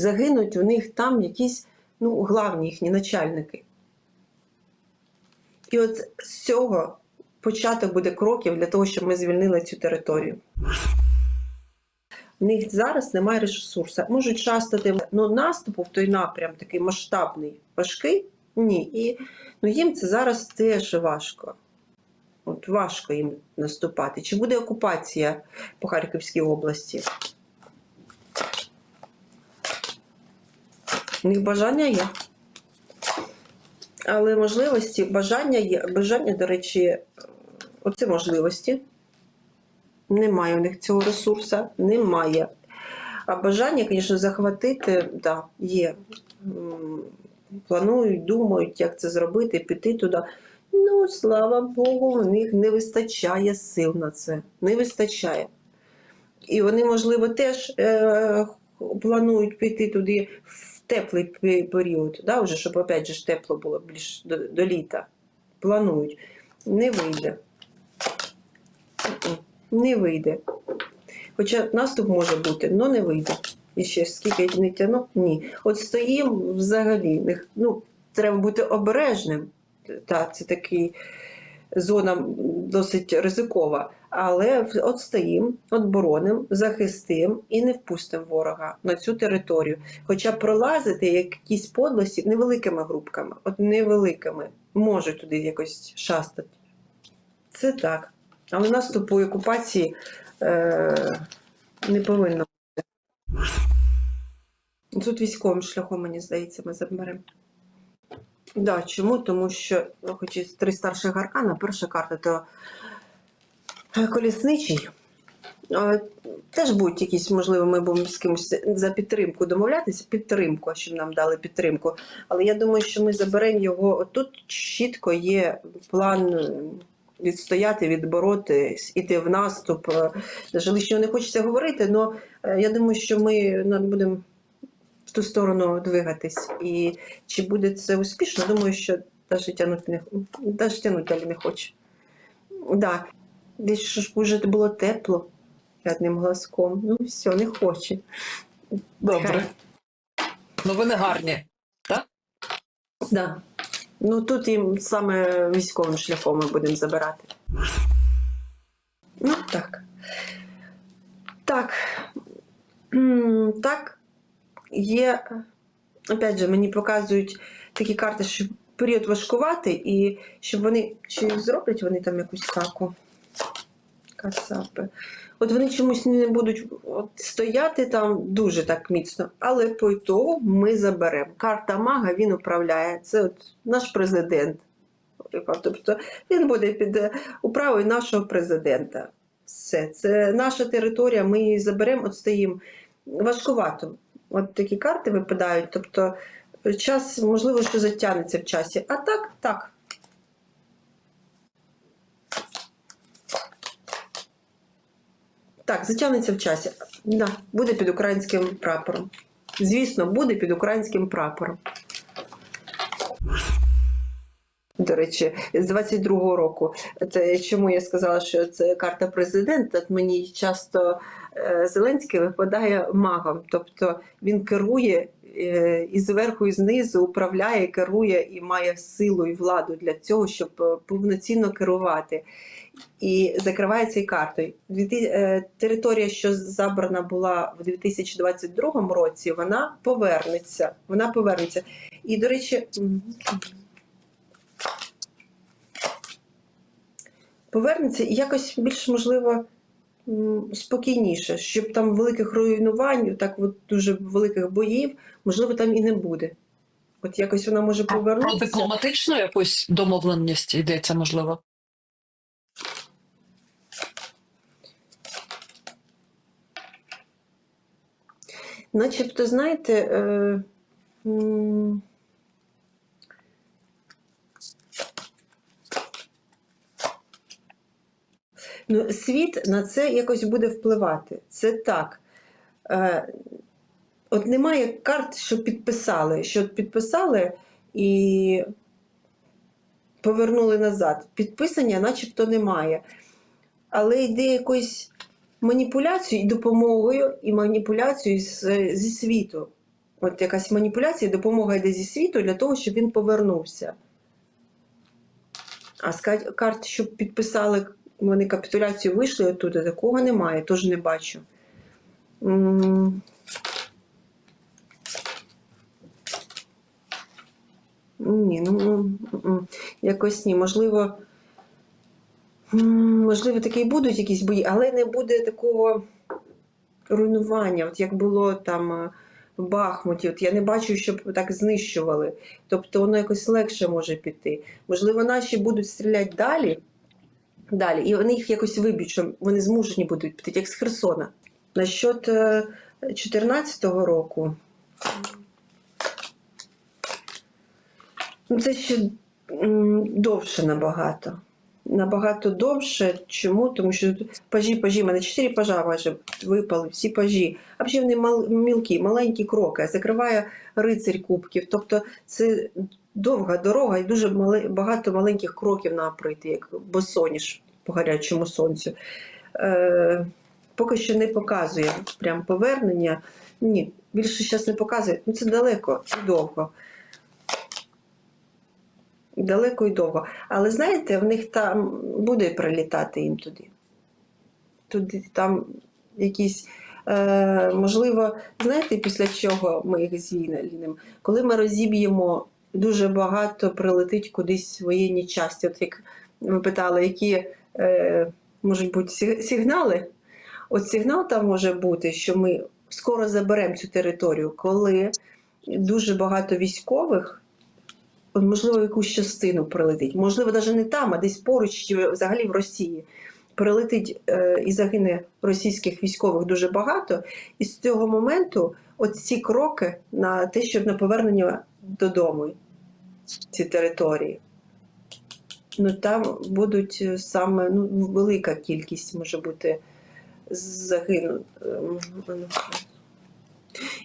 загинуть у них там якісь ну, главні їхні начальники. І от з цього початок буде кроків для того, щоб ми звільнили цю територію. В них зараз немає ресурсу. Можуть шастати ну, наступу в той напрям, такий масштабний, важкий. Ні. І ну, їм це зараз теж важко. От важко їм наступати. Чи буде окупація по Харківській області? У них бажання є. Але можливості, бажання є. Бажання, до речі, оце можливості. Немає у них цього ресурсу, немає. А бажання, звісно, захватити, да, є. Планують, думають, як це зробити, піти туди. Ну, слава Богу, в них не вистачає сил на це. Не вистачає. І вони, можливо, теж е, планують піти туди в теплий період, да, вже, щоб опять же тепло було більш до, до літа. Планують. Не вийде. Не вийде. Хоча наступ може бути, але не вийде. І ще скільки не тяну, ні. От стоїм взагалі. Ну, треба бути обережним. Так, це такий зона досить ризикова. Але от стоїм, от бороним, захистим і не впустимо ворога на цю територію. Хоча пролазити якісь подлості невеликими групками, от невеликими, можуть туди якось шастати. Це так. Але наступу окупації е, не повинно бути. Тут військовим шляхом, мені здається, ми заберемо. Да, чому? Тому що, ну, хоч і три старших аркана, перша карта то колісничий. Теж будуть якісь, можливо, ми будемо з кимось за підтримку домовлятися, підтримку, щоб нам дали підтримку. Але я думаю, що ми заберемо його. Тут чітко є план відстояти, відбороти, іти в наступ. Даже лишнього не хочеться говорити, але я думаю, що ми ну, будемо в ту сторону двигатись. І чи буде це успішно, думаю, що навіть тягнути не, навіть тягнути не хочу. Да. Десь ж вже було тепло одним глазком. Ну, все, не хоче. Добре. Новини гарні. так? Да. Ну тут їм саме військовим шляхом ми будемо забирати. Ну так. Так. Так. Є. Опять же, мені показують такі карти, що період важкувати, і щоб вони. Чи зроблять вони там якусь каку? Кацапи. От вони чомусь не будуть от, стояти там дуже так міцно, але по ітогу ми заберемо. Карта мага він управляє. Це от наш президент. Тобто він буде під е, управою нашого президента. Все, це наша територія, ми її заберемо, от стоїмо важкувато. От такі карти випадають. Тобто час, можливо, що затягнеться в часі. А так, так. Так, затягнеться в часі. Да, буде під українським прапором. Звісно, буде під українським прапором. До речі, з 22-го року. Це чому я сказала, що це карта президента. Мені часто е, Зеленський випадає магом, тобто він керує і зверху, і знизу управляє, керує і має силу і владу для цього, щоб е, повноцінно керувати. І закриває цією картою. Е, Територія, що забрана була в 2022 році, вона повернеться. Вона повернеться. І, до речі, повернеться і якось більш можливо спокійніше, щоб там великих руйнувань, так от дуже великих боїв, можливо, там і не буде. От якось вона може Про повернутися. дипломатичну якусь домовленість йдеться, можливо. Начебто, знаєте, е, ну, світ на це якось буде впливати. Це так. Е, от немає карт, що підписали, що підписали і повернули назад. Підписання начебто немає. Але йде якось маніпуляцією і допомогою, і маніпуляцією зі світу. От якась маніпуляція, допомога йде зі світу для того, щоб він повернувся. А з карт, щоб підписали, вони капітуляцію вийшли оттуда, такого немає, теж не бачу. Ні, ну м, якось ні. Можливо, можливо, такі будуть якісь бої, але не буде такого руйнування, от як було там е, в Бахмуті. От я не бачу, щоб так знищували. Тобто воно якось легше може піти. Можливо, наші будуть стріляти далі, далі, і вони їх якось виб'ють, що вони змушені будуть піти, як з Херсона. Насчет 2014 року. Ну, це ще довше набагато. Набагато довше. Чому? Тому що пажі, пажі, в мене чотири пажа майже випали, всі пажі. А вже вони мал, мілкі, маленькі кроки. Закриває рицарь кубків. Тобто це довга дорога і дуже мали, багато маленьких кроків на пройти, як босоніж по гарячому сонцю. Е, поки що не показує прям повернення. Ні, більше зараз не показує. Ну, це далеко і довго. Далеко і довго. Але знаєте, в них там буде прилітати їм туди. Туди там якісь, е, можливо, знаєте, після чого ми їх звільнимо? Коли ми розіб'ємо, дуже багато прилетить кудись воєнні часті. От як ви питали, які е, можуть бути сигнали? От сигнал там може бути, що ми скоро заберемо цю територію, коли дуже багато військових можливо, якусь частину прилетить. Можливо, навіть не там, а десь поруч, чи взагалі в Росії. Прилетить е, і загине російських військових дуже багато. І з цього моменту от ці кроки на те, щоб на повернення додому ці території. Ну там будуть е, саме ну, велика кількість може бути загинуть.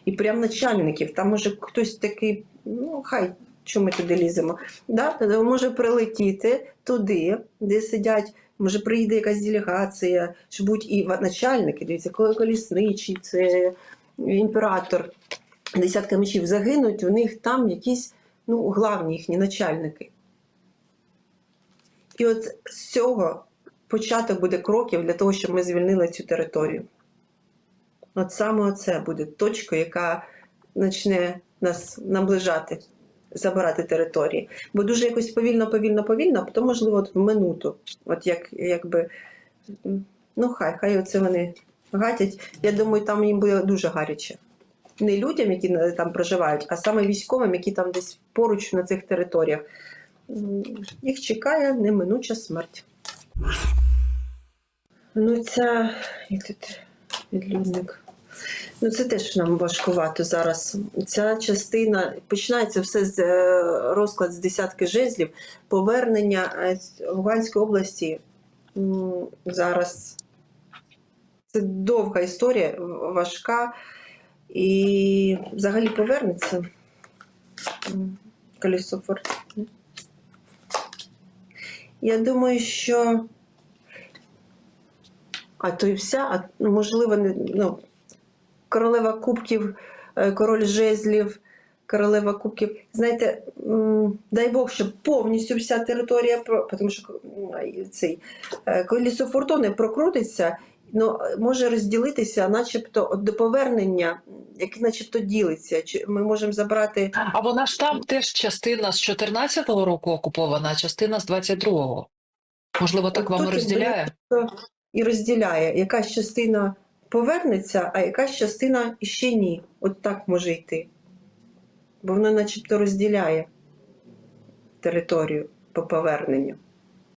І прям начальників, там може хтось такий, ну хай що ми туди ліземо. Да? Може прилетіти туди, де сидять, може приїде якась делегація, що будуть і начальники, дивіться, коли колісничий, це імператор, десятка мечів загинуть, у них там якісь ну, главні їхні начальники. І от з цього початок буде кроків для того, щоб ми звільнили цю територію. От саме це буде точка, яка почне нас наближати, забирати території. Бо дуже якось повільно, повільно, повільно, а можливо, от в минуту. От як, якби, ну хай, хай оце вони гатять. Я думаю, там їм буде дуже гаряче. Не людям, які там проживають, а саме військовим, які там десь поруч на цих територіях. Їх чекає неминуча смерть. Ну, як тут відлюдник. Ну, це теж нам важкувато зараз. Ця частина починається все з е, розклад з десятки жезлів. Повернення е, Луганської області зараз це довга історія, важка. І взагалі повернеться. Колесо фортуни. Я думаю, що. А то і вся, а ну, можливо, не ну, королева кубків, е, король жезлів, королева кубків. Знаєте, дай Бог, щоб повністю вся територія, тому що цей е, колесо фортуни прокрутиться, ну, може розділитися, начебто от до повернення, яке начебто ділиться. Чи ми можемо забрати А вона ж там теж частина з 14-го року окупована, а частина з 22-го. Можливо, так От вам і розділяє? і розділяє. Якась частина повернеться, а якась частина ще ні. От так може йти. Бо воно начебто розділяє територію по поверненню.